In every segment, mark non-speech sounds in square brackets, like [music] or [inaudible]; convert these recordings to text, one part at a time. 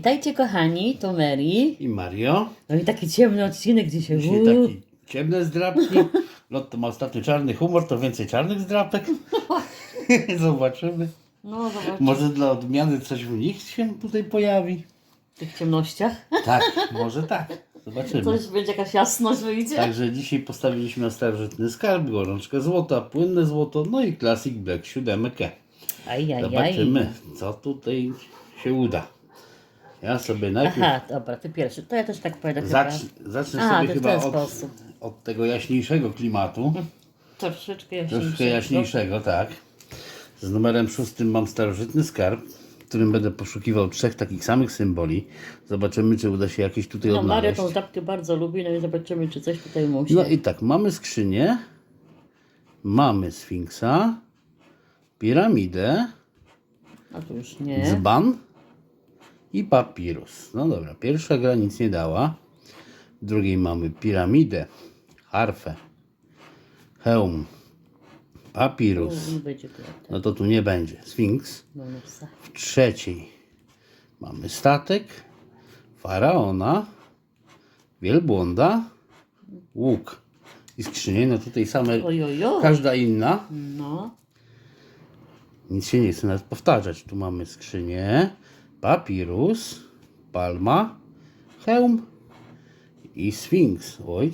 Witajcie kochani, to Mary. I Mario. No i taki ciemny odcinek dzisiaj. Dzisiaj taki ciemne zdrapki. Lotto ma ostatnio czarny humor, to więcej czarnych zdrapek. [laughs] Zobaczymy. No zobacz, Może dla odmiany coś w nich się tutaj pojawi. w tych ciemnościach. Tak, może tak. Zobaczymy. Coś będzie jakaś jasność wyjdzie. Także dzisiaj postawiliśmy na starożytny skarb, gorączkę złota, płynne złoto, no i Classic Black 7. Ajajaj. Zobaczymy, co tutaj się uda. Ja sobie najpierw Aha, dobra, ty pierwszy. To ja też tak powiem. zacz, zacznę A, sobie to w chyba ten od, sposób. od tego jaśniejszego klimatu. Troszeczkę jaśniejszy. Troszkę jaśniejszego, tak. Z numerem szóstym mam starożytny skarb, w którym będę poszukiwał trzech takich samych symboli. Zobaczymy, czy uda się jakieś tutaj No Maria odnaleźć. tą żabkę bardzo lubi, no i zobaczymy, czy coś tutaj musi. No i tak, mamy skrzynię, mamy sfinksa, piramidę, A tu już nie. dzban i papirus. No dobra, pierwsza gra nic nie dała. W drugiej mamy piramidę, harfę, hełm, papirus. No to tu nie będzie. Sfinks. Bonusa. W trzeciej mamy statek, faraona, wielbłąda, łuk i skrzynię. No tutaj same, Ojojo. każda inna. No. Nic się nie chce nawet powtarzać. Tu mamy skrzynię, papirus, palma, hełm i sfinks. Oj,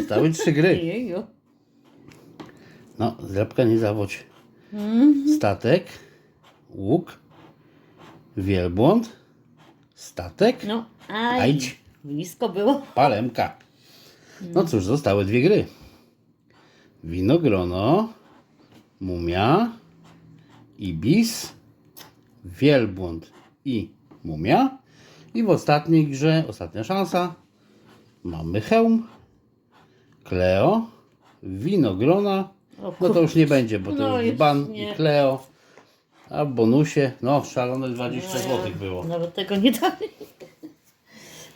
zostały trzy gry. [laughs] No, zrabka nie zawodź. Statek, łuk, wielbłąd, statek, No, aj. Ajdź. Blisko było. palemka. No cóż, zostały dwie gry. Winogrono, mumia, ibis, wielbłąd i mumia. I w ostatniej grze, ostatnia szansa, mamy hełm, kleo, winogrona. No to już nie będzie, bo to No już już ban nie. i kleo. A w bonusie, no szalone 20 zł było. Nawet tego nie dali.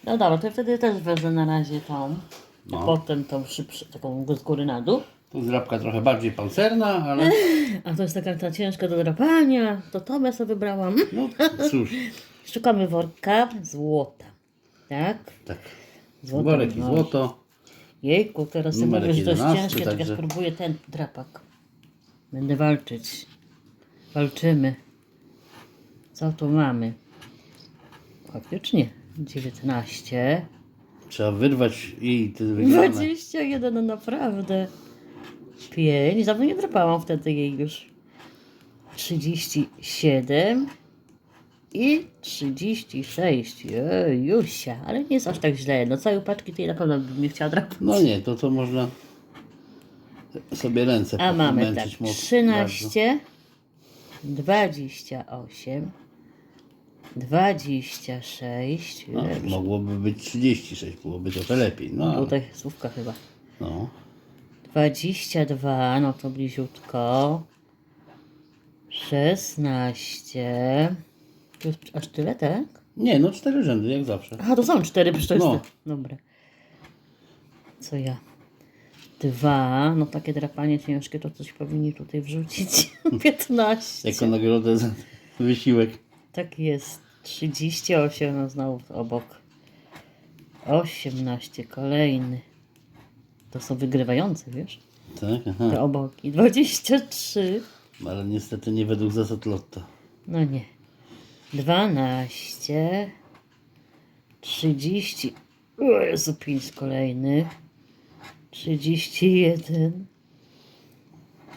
No dobra, to wtedy też wezmę na razie tą. A No. potem tą szybszą, taką z góry na dół. Tu zrabka trochę bardziej pancerna, ale [laughs] A to jest taka ta ciężka do drapania. To to ja sobie wybrałam. no cóż, [laughs] Szukamy worka złota. Tak? tak. Złoto. Worek i złoto. Jejku, teraz sobie Numerek że to jest 11, ciężkie, tak ja także- spróbuję ten drapak. Będę walczyć. Walczymy. Co tu mamy? Faktycznie 19. Trzeba wyrwać i ty wygrane. 21, no naprawdę. 5. Dawno nie drapałam wtedy jej już. 37 i 36. Jusia, ale nie jest aż tak źle. No całej paczki tej na pewno bym nie chciała drapać. No nie, to to można sobie ręce A mamy tak mocno 13, 28, 26. bardzo. No, mogłoby być 36, byłoby trochę lepiej. No, ale- Tutaj słówka chyba. no. 22, no to bliziutko. 16. To jest aż tyle, tak? Nie, no cztery rzędy, jak zawsze. Aha, to są cztery, przecież to jest... No. Dobra. Co ja? Dwa, no takie drapanie ciężkie, to coś powinni tutaj wrzucić. [laughs] 15. Jako nagrodę za wysiłek. Tak jest. 38, no znowu obok. 18, kolejny. To są wygrywające, wiesz? Tak, aha. Te oboki. 23. Ale niestety nie według zasad lotto. No nie. 12. 30. O Jezu, 5 kolejny. 31.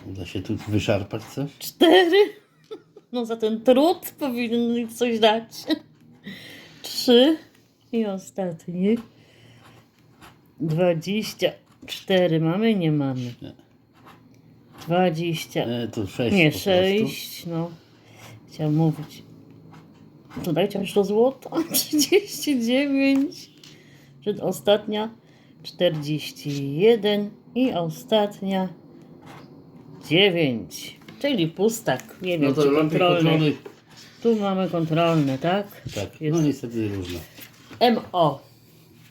Uda się tu wyszarpać coś? 4. No za ten trud powinien coś dać. 3. I ostatni. 24 mamy? Nie mamy. Nie. 20. E, to sześć Nie, po prostu. 6. No. Chciałam mówić. To dajcie aż do złota. 39. Przedostatnia. 41. I ostatnia. 9. Czyli pustak. Nie wiem, No to czy kontrolny. kontrolny. Tu mamy kontrolny, tak? Tak, Jest no niestety różne. MO.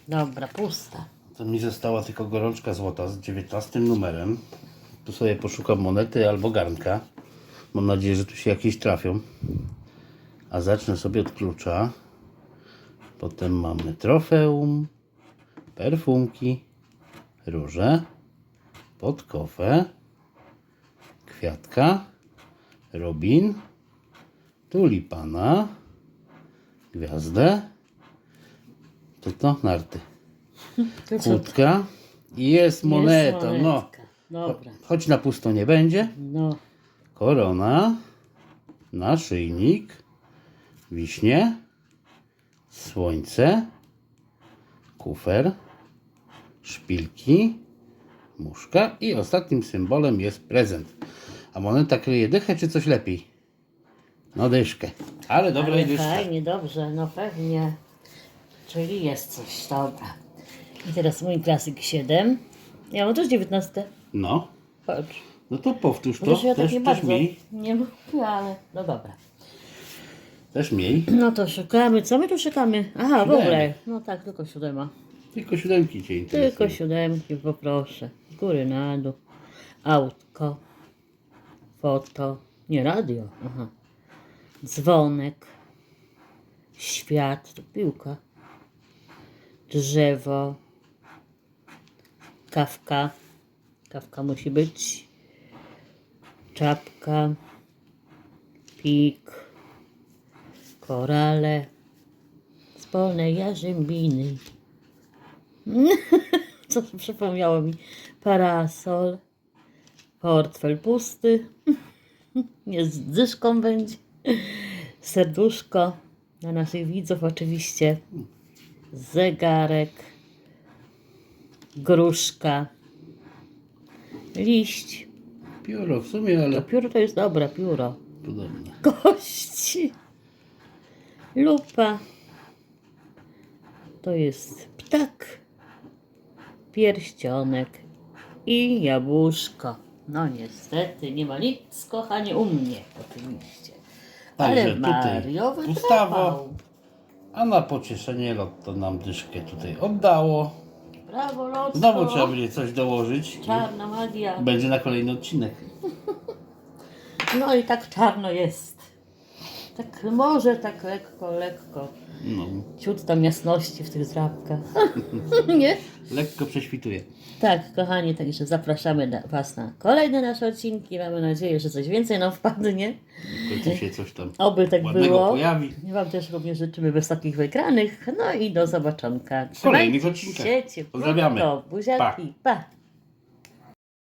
Dobra, pusta. To mi została tylko gorączka złota z 19 numerem. Tu sobie poszukam monety albo garnka. Mam nadzieję, że tu się jakieś trafią. A zacznę sobie od klucza. Potem mamy trofeum, perfumki, róże, podkowę, kwiatka, robin, tulipana, gwiazdę, to to narty, Kłódka i jest moneta, Jest no. monetka. Dobra. Choć na pusto nie będzie. No. Korona, naszyjnik, wiśnie, słońce, kufer, szpilki, muszka i ostatnim symbolem jest prezent. A moneta kryje dychę czy coś lepiej? No dyszkę. Ale dobra Ale dyszka. fajnie, dobrze, no pewnie. Czyli jest coś, dobra. I teraz mój klasyk 7. Ja mam też 19. No, Patrz. no to powtórz to. Chociaż ja Też, też miej. nie mówię, ale no dobra. Też miej. No to szukamy. Co my tu szukamy? Aha, w ogóle. No tak, tylko siódema. Tylko siódemki cię interesują. Tylko siódemki poproszę. Z góry na dół. Autko. Foto. Nie, radio. Aha. Dzwonek. Świat. Piłka. Drzewo. Kawka. Kawka musi być. Czapka. Pik. Korale. Spolne jarzębiny. [laughs] Co przypomniało mi? Parasol. Portfel pusty. [laughs] Nie z dyszką będzie. Serduszko. Dla naszych widzów oczywiście. Zegarek. Gruszka. Liść. Pióro w sumie, To ale pióro to jest dobre pióro. podobne. [laughs] Kości. Lupa. To jest ptak. Pierścionek. I jabłuszko. No niestety nie ma nic, kochanie, u mnie oczywiście. Także Ale tutaj Mario pustawo. wytrwał. A na pocieszenie lotto nam dyszkę tutaj oddało. Brawo, Lotko. Znowu trzeba będzie coś dołożyć. Czarna magia. Będzie na kolejny odcinek. No i tak czarno jest. Tak może tak lekko, lekko. No, Ciut tam jasności w tych zrabkach. [laughs] Nie? lekko prześwituje. Tak, kochani, także zapraszamy na, Was na kolejne nasze odcinki. Mamy nadzieję, że coś więcej nam wpadnie. W końcu się coś tam Oby tak ładnego było. pojawi. Wam też również życzymy wysokich wygranych. No i do zobaczonka. kolejnych Trzymajcie odcinkach. się ciepłutko. Pozdrawiamy. Buziaki. pa.